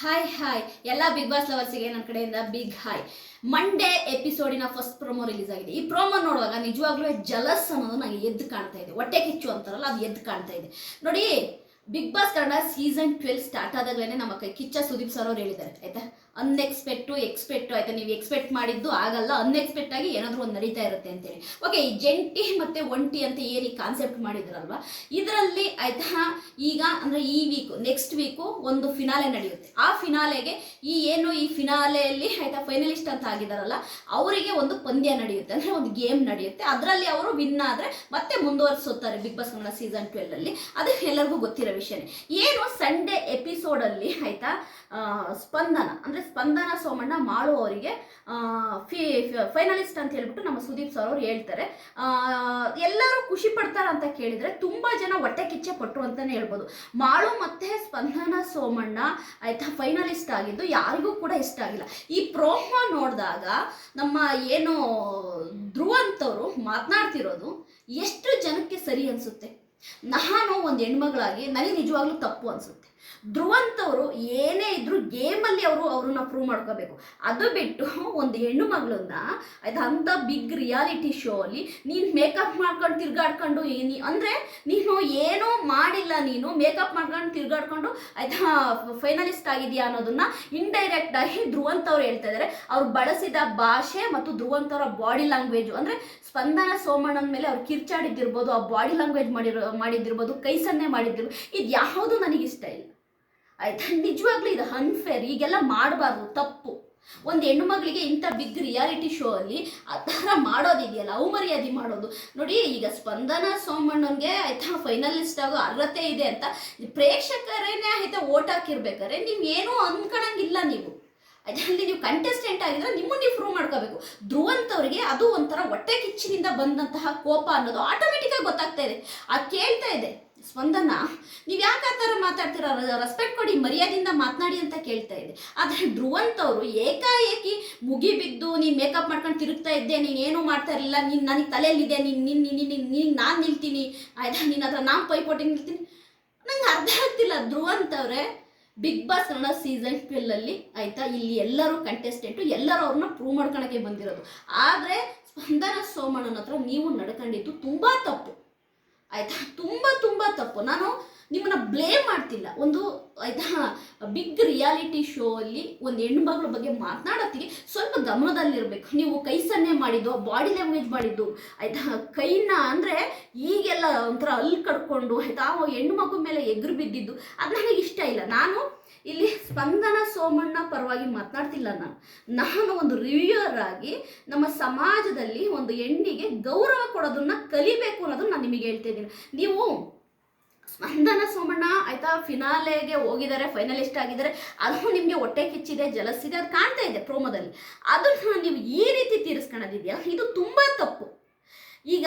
Hi hi ಎಲ್ಲ Bigg Boss ಲವರ್ಸಿಗೆ ನನ್ನ ಕಡೆಯಿಂದ ಬಿಗ್ ಹಾಯ್ ಮಂಡೇ ಎಪಿಸೋಡಿನ ಫಸ್ಟ್ ಪ್ರೊಮೋ ರಿಲೀಸ್ ಆಗಿದೆ. ಈ ಪ್ರೊಮೋ ನೋಡುವಾಗ ನಿಜವಾಗ್ಲೂ ಜಲಸ್ ಅನ್ನೋದು ನನಗೆ ಎದ್ದು ಕಾಣ್ತಾ ಇದೆ. ಹೊಟ್ಟೆ ಕಿಚ್ಚು ಅಂತಾರಲ್ಲ, ಅದು ಎದ್ದು ಕಾಣ್ತಾ ಇದೆ. ನೋಡಿ Bigg Boss Kannada season twelve start ಆದಾಗಲೇ ನಮ್ಮ ಕೈ ಕಿಚ್ಚ ಸುದೀಪ್ ಸರ್ ಅವ್ರು ಹೇಳಿದ್ದಾರೆ, ಆಯ್ತಾ? ಅನ್ಎಕ್ಸ್ಪೆಕ್ಟು ಎಕ್ಸ್ಪೆಕ್ಟು ಆಯಿತಾ? ನೀವು ಎಕ್ಸ್ಪೆಕ್ಟ್ ಮಾಡಿದ್ದು ಆಗಲ್ಲ ಅನ್ಎಕ್ಸ್ಪೆಕ್ಟ್ ಆಗಿ ಏನಾದರೂ ಒಂದು ನಡೀತಾ ಇರುತ್ತೆ ಅಂತೇಳಿ. ಓಕೆ ಈ ಜಂಟಿ ಮತ್ತು ಒಂಟಿ ಅಂತ ಏನು ಈ ಕಾನ್ಸೆಪ್ಟ್ ಮಾಡಿದ್ರಲ್ವಾ? ಇದರಲ್ಲಿ ಆಯಿತಾ, ಈಗ ಅಂದರೆ ಈ ವೀಕು ನೆಕ್ಸ್ಟ್ ವೀಕು ಒಂದು ಫಿನಾಲೆ ನಡೆಯುತ್ತೆ. ಆ ಫಿನಾಲೆಗೆ ಈ ಏನು ಈ ಫಿನಾಲೆಯಲ್ಲಿ ಆಯಿತಾ ಫೈನಲಿಸ್ಟ್ ಅಂತ ಆಗಿದಾರಲ್ಲ, ಅವರಿಗೆ ಒಂದು ಪಂದ್ಯ ನಡೆಯುತ್ತೆ. ಅಂದರೆ ಒಂದು ಗೇಮ್ ನಡೆಯುತ್ತೆ. ಅದರಲ್ಲಿ ಅವರು ವಿನ್ ಆದರೆ ಮತ್ತೆ ಮುಂದುವರಿಸುತ್ತಾರೆ ಬಿಗ್ ಬಾಸ್ ಕನ್ನಡ ಸೀಸನ್ ಟ್ವೆಲ್ವಲ್ಲಿ ಅದು ಎಲ್ಲರಿಗೂ ಗೊತ್ತಿರೋ ವಿಷಯನೇ. ಏನು ಸಂಡೇ ಎಪಿಸೋಡಲ್ಲಿ ಆಯಿತಾ ಸ್ಪಂದನ, ಅಂದರೆ ಸ್ಪಂದನ ಸೋಮಣ್ಣ ಮಾಳು ಅವರಿಗೆ ಫೈನಲಿಸ್ಟ್ ಅಂತ ಹೇಳ್ಬಿಟ್ಟು ನಮ್ಮ ಸುದೀಪ್ ಸರ್ ಅವ್ರು ಹೇಳ್ತಾರೆ. ಎಲ್ಲರೂ ಖುಷಿ ಪಡ್ತಾರ ಅಂತ ಕೇಳಿದ್ರೆ ತುಂಬಾ ಜನ ಹೊಟ್ಟೆ ಕಿಚ್ಚೆ ಪಟ್ಟರು ಅಂತಾನೆ ಹೇಳ್ಬೋದು. ಮಾಳು ಮತ್ತೆ ಸ್ಪಂದನ ಸೋಮಣ್ಣ ಆಯಿತಾ ಫೈನಲಿಸ್ಟ್ ಆಗಿದ್ದು ಯಾರಿಗೂ ಕೂಡ ಇಷ್ಟ ಆಗಿಲ್ಲ. ಈ ಪ್ರೋಮೋ ನೋಡಿದಾಗ ನಮ್ಮ ಏನು ಧ್ರುವಂತವರು ಮಾತನಾಡ್ತಿರೋದು, ಎಷ್ಟು ಜನಕ್ಕೆ ಸರಿ ಅನ್ಸುತ್ತೆ? ನಾನು ಒಂದು ಹೆಣ್ಮಗಳಾಗಿ, ನನಗೆ ನಿಜವಾಗ್ಲೂ ತಪ್ಪು ಅನ್ಸುತ್ತೆ. ಧ್ರುವಂತವರು ಏನೇ ಇದ್ರು ಗೇಮಲ್ಲಿ ಅವರು ಅವ್ರನ್ನ ಪ್ರೂವ್ ಮಾಡ್ಕೋಬೇಕು. ಅದು ಬಿಟ್ಟು ಒಂದು ಹೆಣ್ಣು ಮಗಳನ್ನ ಅದು ಅಂಥ ಬಿಗ್ ರಿಯಾಲಿಟಿ ಶೋ ಅಲ್ಲಿ ನೀನು ಮೇಕಪ್ ಮಾಡ್ಕೊಂಡು ತಿರ್ಗಾಡ್ಕೊಂಡು ಏನಿ ಅಂದರೆ ನೀನು ಏನೂ ಮಾಡಿಲ್ಲ ನೀನು ಮೇಕಪ್ ಮಾಡ್ಕೊಂಡು ತಿರ್ಗಾಡ್ಕೊಂಡು ಆಯ್ತಾ ಫೈನಲಿಸ್ಟ್ ಆಗಿದೆಯಾ ಅನ್ನೋದನ್ನ ಇಂಡೈರೆಕ್ಟ್ ಆಗಿ ಧ್ರುವಂತ್ ಅವ್ರು ಹೇಳ್ತಾ ಇದ್ದಾರೆ ಅವ್ರು ಬಳಸಿದ ಭಾಷೆ ಮತ್ತು ಧ್ರುವಂತ್ ಅವರ ಬಾಡಿ ಲ್ಯಾಂಗ್ವೇಜ್ ಅಂದರೆ ಸ್ಪಂದನ ಸೋಮಣ್ಣನ ಮೇಲೆ ಅವ್ರು ಕಿರ್ಚಾಡಿದ್ದಿರ್ಬೋದು, ಆ ಬಾಡಿ ಲ್ಯಾಂಗ್ವೇಜ್ ಮಾಡಿರೋ, ಮಾಡಿದ್ದಿರ್ಬೋದು ಕೈ ಸನ್ನೆ ಮಾಡಿದ್ದಿರ್ಬೋದು ಇದು ಯಾವುದು ನನಗೆ ಇಷ್ಟ ಇಲ್ಲ. ಆಯ್ತಾ ನಿಜವಾಗ್ಲೂ ಇದು ಅನ್ಫೇರ್ ಈಗೆಲ್ಲ ಮಾಡಬಾರ್ದು, ತಪ್ಪು. ಒಂದು ಹೆಣ್ಣು ಮಗಳಿಗೆ ಇಂಥ ಬಿಗ್ ರಿಯಾಲಿಟಿ ಶೋ ಅಲ್ಲಿ ಆ ಥರ ಮಾಡೋದಿದೆಯಲ್ಲ, ಅವಮರ್ಯಾದೆ ಮಾಡೋದು. ನೋಡಿ, ಈಗ ಸ್ಪಂದನ ಸೋಮಣ್ಣನ್ಗೆ ಆಯ್ತಾ ಫೈನಲಿಸ್ಟ್ ಆಗೋ ಅರ್ಹತೆ ಇದೆ ಅಂತ. ಪ್ರೇಕ್ಷಕರೇನೆ ಆಯ್ತಾ ಓಟ್ ಹಾಕಿರ್ಬೇಕಾದ್ರೆ, ನೀವು ಏನೂ ಅನ್ಕೊಳಂಗಿಲ್ಲ ನೀವು. ಅದರಲ್ಲಿ ನೀವು ಕಂಟೆಸ್ಟೆಂಟ್ ಆಗಿದ್ರೆ ನಿಮ್ಮನ್ನು ನೀವು ಪ್ರೂವ್ ಮಾಡ್ಕೋಬೇಕು. ಧ್ರುವಂತ್ ಅವರಿಗೆ ಅದು ಒಂಥರ ಹೊಟ್ಟೆ ಕಿಚ್ಚಿನಿಂದ ಬಂದಂತಹ ಕೋಪ ಅನ್ನೋದು ಆಟೋಮೆಟಿಕ್ ಆಗಿ ಗೊತ್ತಾಗ್ತಾ ಇದೆ. ಅದು ಕೇಳ್ತಾ ಇದೆ. ಸ್ಪಂದನ, ನೀವು ಯಾಕೆ ಆ ಥರ ಮಾತಾಡ್ತೀರ? ರೆಸ್ಪೆಕ್ಟ್ ಕೊಡಿ ಮರ್ಯಾದೆಯಿಂದ ಮಾತನಾಡಿ ಅಂತ ಕೇಳ್ತಾ ಇದೆ. ಆದರೆ ಧ್ರುವಂತ್ ಅವರು ಏಕಾಏಕಿ ಮುಗಿಬಿದ್ದು ನೀನು ಮೇಕಪ್ ಮಾಡ್ಕೊಂಡು ತಿರುಗ್ತಾ ಇದ್ದೆ, ನೀನು ಏನೂ ಮಾಡ್ತಾ ಇರಲಿಲ್ಲ, ನೀನು ನನಗೆ ತಲೆಯಲ್ಲಿದೆ, ನೀನು ನಿನ್ನ ನಿನ್ನ ನೀನು, ನಾನು ನಿಲ್ತೀನಿ. ಆಯ್ತಾ? ನಿನ್ನ ಹತ್ರ ನಾನು ಪೈಪೋಟಿ ನಿಲ್ತೀನಿ. ನಂಗೆ ಅರ್ಥ ಆಗ್ತಿಲ್ಲ. ಧ್ರುವಂತ್ ಅವರೇ ಬಿಗ್ ಬಾಸ್ ಅನ್ನೋ ಸೀಸನ್ ಟ್ವೆಲ್ ಅಲ್ಲಿ ಆಯ್ತಾ? ಇಲ್ಲಿ ಎಲ್ಲರೂ ಕಂಟೆಸ್ಟೆಂಟು ಎಲ್ಲರೂ ಅವ್ರನ್ನ ಪ್ರೂವ್ ಮಾಡ್ಕೊಳಕ್ಕೆ ಬಂದಿರೋದು. ಆದರೆ ಸ್ಪಂದನ ಸೋಮಣ್ಣನ ಹತ್ರ ನೀವು ನಡ್ಕೊಂಡಿದ್ದು ತುಂಬಾ ತಪ್ಪು. ಆಯ್ತಾ? ತುಂಬಾ ತುಂಬಾ ತಪ್ಪು. ನಾನು ನಿಮ್ಮನ್ನ ಬ್ಲೇಮ್ ಮಾಡ್ತಿಲ್ಲ. ಒಂದು ಆಯ್ತಾ ಬಿಗ್ ರಿಯಾಲಿಟಿ ಶೋ ಅಲ್ಲಿ ಒಂದು ಹೆಣ್ಣು ಮಗಳ ಬಗ್ಗೆ ಮಾತನಾಡೋತ್ತಿಗೆ ಸ್ವಲ್ಪ ಗಮನದಲ್ಲಿರಬೇಕು. ನೀವು ಕೈ ಸನ್ನೆ ಮಾಡಿದ್ದು ಬಾಡಿ ಲ್ಯಾಂಗ್ವೇಜ್ ಮಾಡಿದ್ದು ಆಯ್ತಾ ಕೈನ ಅಂದರೆ ಈಗೆಲ್ಲ ಒಂಥರ ಅಲ್ಲಿ ಕಡ್ಕೊಂಡು, ಆಯ್ತಾ, ಆ ಹೆಣ್ಣು ಮಗು ಮೇಲೆ ಎಗ್ರು ಬಿದ್ದಿದ್ದು, ಅದು ನನಗೆ ಇಷ್ಟ ಇಲ್ಲ. ನಾನು ಇಲ್ಲಿ ಸ್ಪಂದನ ಸೋಮಣ್ಣ ಪರವಾಗಿ ಮಾತನಾಡ್ತಿಲ್ಲ ನಾನು. ನಾನು ಒಂದು ರಿವ್ಯೂಯರ್ ಆಗಿ ನಮ್ಮ ಸಮಾಜದಲ್ಲಿ ಒಂದು ಹೆಣ್ಣಿಗೆ ಗೌರವ ಕೊಡೋದನ್ನ ಕಲಿಬೇಕು ಅನ್ನೋದನ್ನ ನಾನು ನಿಮಗೆ ಹೇಳ್ತಾ ಇದ್ದೀನಿ. ನೀವು ಸ್ಪಂದನ ಸೋಮಣ್ಣ, ಆಯ್ತಾ? ಫಿನಾಲೆಗೆ ಹೋಗಿದ್ದಾರೆ ಫೈನಲಿಸ್ಟ್ ಆಗಿದ್ದಾರೆ. ಅದು ನಿಮಗೆ ಹೊಟ್ಟೆ ಕಿಚ್ಚಿದೆ ಜಲಸಿದೆ ಅದು ಕಾಣ್ತಾ ಇದೆ ಪ್ರೋಮೋದಲ್ಲಿ ಅದನ್ನು ನೀವು ಈ ರೀತಿ ತೀರಿಸ್ಕೊಳ್ಳೋದಿದೆಯಾ ಇದು ತುಂಬ ತಪ್ಪು. ಈಗ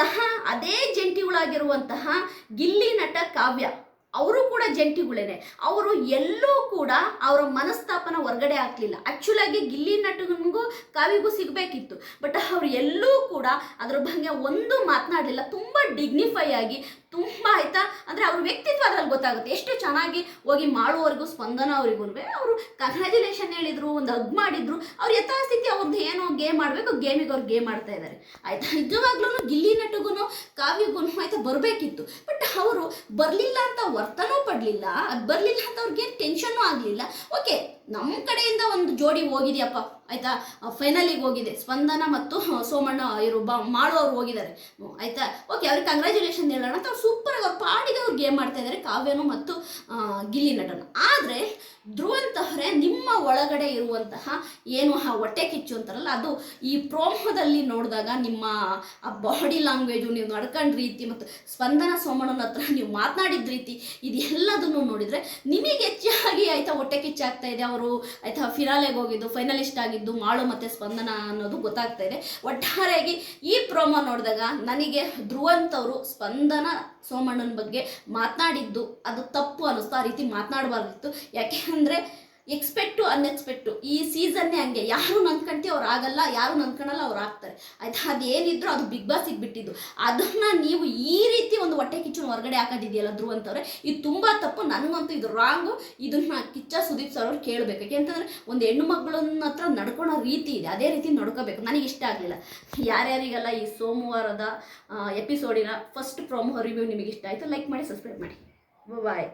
ಅದೇ ಜಂಟಿಗಳಾಗಿರುವಂತಹ ಗಿಲ್ಲಿ ನಟ ಕಾವ್ಯ, ಅವರು ಕೂಡ ಜಂಟಿಗಳೇನೆ. ಅವರು ಎಲ್ಲೂ ಕೂಡ ಅವರ ಮನಸ್ತಾಪನ ಹೊರಗಡೆ ಹಾಕ್ಲಿಲ್ಲ ಆ್ಯಕ್ಚುಲಾಗಿ ಗಿಲ್ಲಿ ನಟನಿಗೂ ಕಾವಿಗೂ ಸಿಗಬೇಕಿತ್ತು. ಬಟ್ ಅವ್ರು ಎಲ್ಲೂ ಕೂಡ ಅದ್ರ ಬಗ್ಗೆ ಒಂದು ಮಾತನಾಡಲಿಲ್ಲ. ತುಂಬ ಡಿಗ್ನಿಫೈ ಆಗಿ ತುಂಬ ಆಯ್ತಾ? ಅಂದರೆ ಅವ್ರ ವ್ಯಕ್ತಿತ್ವ ಅದ್ರಲ್ಲಿ ಗೊತ್ತಾಗುತ್ತೆ. ಎಷ್ಟು ಚೆನ್ನಾಗಿ ಹೋಗಿ ಮಾಡುವವರೆಗೂ ಸ್ಪಂದನ ಅವರಿಗೂ ಅವರು ಕಂಗ್ರ್ಯಾಚುಲೇಷನ್ ಹೇಳಿದ್ರು, ಒಂದು ಹಗ್ ಮಾಡಿದ್ರು. ಅವ್ರು ಯಥಾಸ್ಥಿತಿ ಅವ್ರದ್ದು ಏನೋ ಗೇಮ್ ಮಾಡಬೇಕು ಗೇಮಿಗೆ ಅವ್ರು ಗೇಮ್ ಮಾಡ್ತಾ ಇದ್ದಾರೆ ಆಯ್ತಾ? ನಿಜವಾಗ್ಲೂ ಗಿಲ್ಲಿ ನಟಗೂ ಕಾವ್ಯಗೂ ಆಯ್ತಾ ಬರಬೇಕಿತ್ತು. ಬಟ್ ಅವರು ಬರಲಿಲ್ಲ ಅಂತ ವರ್ತನೂ ಪಡಲಿಲ್ಲ. ಅದು ಬರಲಿಲ್ಲ ಅಂತ ಅವ್ರಿಗೆ ಟೆನ್ಷನ್ನೂ ಆಗಲಿಲ್ಲ. ಓಕೆ ನಮ್ಮ ಕಡೆಯಿಂದ ಒಂದು ಜೋಡಿ ಹೋಗಿದೆಯಪ್ಪ. ಆಯ್ತಾ? ಫೈನಲಿಗೆ ಹೋಗಿದೆ. ಸ್ಪಂದನ ಮತ್ತು ಸೋಮಣ್ಣ ಇವರು ಬ ಮಾಡೋರು ಹೋಗಿದ್ದಾರೆ. ಆಯಿತಾ? ಓಕೆ ಅವ್ರಿಗೆ ಕಂಗ್ರ್ಯಾಚುಲೇಷನ್ ಹೇಳೋಣ. ಅಂತ ಸೂಪರ್ ಸೂಪರಾಗಿ ಅವ್ರು ಪಾಡಿಗೆ ಅವ್ರು ಗೇಮ್ ಮಾಡ್ತಾ ಇದ್ದಾರೆ, ಕಾವ್ಯನು ಮತ್ತು ಗಿಲ್ಲಿ ನಟನು. ಆದರೆ ನಿಮ್ಮ ಒಳಗಡೆ ಇರುವಂತಹ ಏನು ಆ ಹೊಟ್ಟೆ ಕಿಚ್ಚು ಅಂತಾರಲ್ಲ, ಅದು ಈ ಪ್ರೋಮೋದಲ್ಲಿ ನೋಡಿದಾಗ ನಿಮ್ಮ ಆ ಬಾಡಿ ಲ್ಯಾಂಗ್ವೇಜು ನೀವು ನಡ್ಕೊಂಡ ರೀತಿ ಮತ್ತು ಸ್ಪಂದನ ಸೋಮಣ್ಣನ ಹತ್ರ ನೀವು ಮಾತನಾಡಿದ ರೀತಿ ಇದೆಲ್ಲದನ್ನು ನೋಡಿದರೆ ನಿಮಗೆ ಹೆಚ್ಚಾಗಿ ಆಯಿತಾ ಹೊಟ್ಟೆ ಕಿಚ್ಚಾಗ್ತಾ ಇದೆ, ಅವರು ಆಯಿತಾ ಫಿನಾಲೆಗೆ ಹೋಗಿದ್ದು ಫೈನಲಿಸ್ಟ್ ಆಗಿದ್ದು, ಮಾಳು ಮತ್ತು ಸ್ಪಂದನ ಅನ್ನೋದು ಗೊತ್ತಾಗ್ತಾ ಇದೆ. ಒಟ್ಟಾರೆಯಾಗಿ ಈ ಪ್ರೋಮೋ ನೋಡಿದಾಗ ನನಗೆ ಧ್ರುವಂತವರು ಸ್ಪಂದನ ಸೋಮಣ್ಣನ ಬಗ್ಗೆ ಮಾತನಾಡಿದ್ದು, ಅದು ತಪ್ಪು ಅನ್ನಿಸ್ತು, ಆ ರೀತಿ ಮಾತನಾಡಬಾರ್ದಿತ್ತು. ಯಾಕೆ ಅಂದರೆ ಎಕ್ಸ್ಪೆಕ್ಟು ಅನ್ಎಕ್ಸ್ಪೆಕ್ಟು ಈ ಸೀಸನ್ನೇ ಹಂಗೆ. ಯಾರು ನಂದ್ಕೊಂತೀವಿ ಅವ್ರು ಆಗಲ್ಲ, ಯಾರು ನಂದ್ಕೊಳಲ್ಲ ಅವ್ರು ಆಗ್ತಾರೆ. ಆಯ್ತಾ ಅದೇನಿದ್ರು ಅದು ಬಿಗ್ ಬಾಸಿಗೆ ಬಿಟ್ಟಿದ್ದು. ಅದನ್ನ ನೀವು ಈ ರೀತಿ ಒಂದು ಹೊಟ್ಟೆ ಕಿಚ್ಚು ಹೊರಗಡೆ ಹಾಕೋದಿದೆಯಲ್ಲ ಧ್ರುವ ಅಂತವ್ರೆ ಇದು ತುಂಬ ತಪ್ಪು. ನನಗಂತೂ ಇದು ರಾಂಗು ಇದನ್ನ ಕಿಚ್ಚ ಸುದೀಪ್ ಸರ್ ಅವ್ರು ಕೇಳಬೇಕು. ಯಾಕೆಂತಂದ್ರೆ ಒಂದು ಹೆಣ್ಣು ಮಕ್ಕಳನ್ನ ಹತ್ರ ನಡ್ಕೊಳೋ ರೀತಿ ಇದೆ. ಅದೇ ರೀತಿ ನಡ್ಕೋಬೇಕು. ನನಗೆ ಇಷ್ಟ ಆಗಲಿಲ್ಲ. ಯಾರ್ಯಾರಿಗೆಲ್ಲ ಈ ಸೋಮವಾರದ ಎಪಿಸೋಡಿನ ಫಸ್ಟ್ ಪ್ರೊಮೋ ರಿವ್ಯೂ ನಿಮಗೆ ಇಷ್ಟ ಆಯಿತು ಲೈಕ್ ಮಾಡಿ ಸಬ್ಸ್ಕ್ರೈಬ್ ಮಾಡಿ. ಬಾಯ್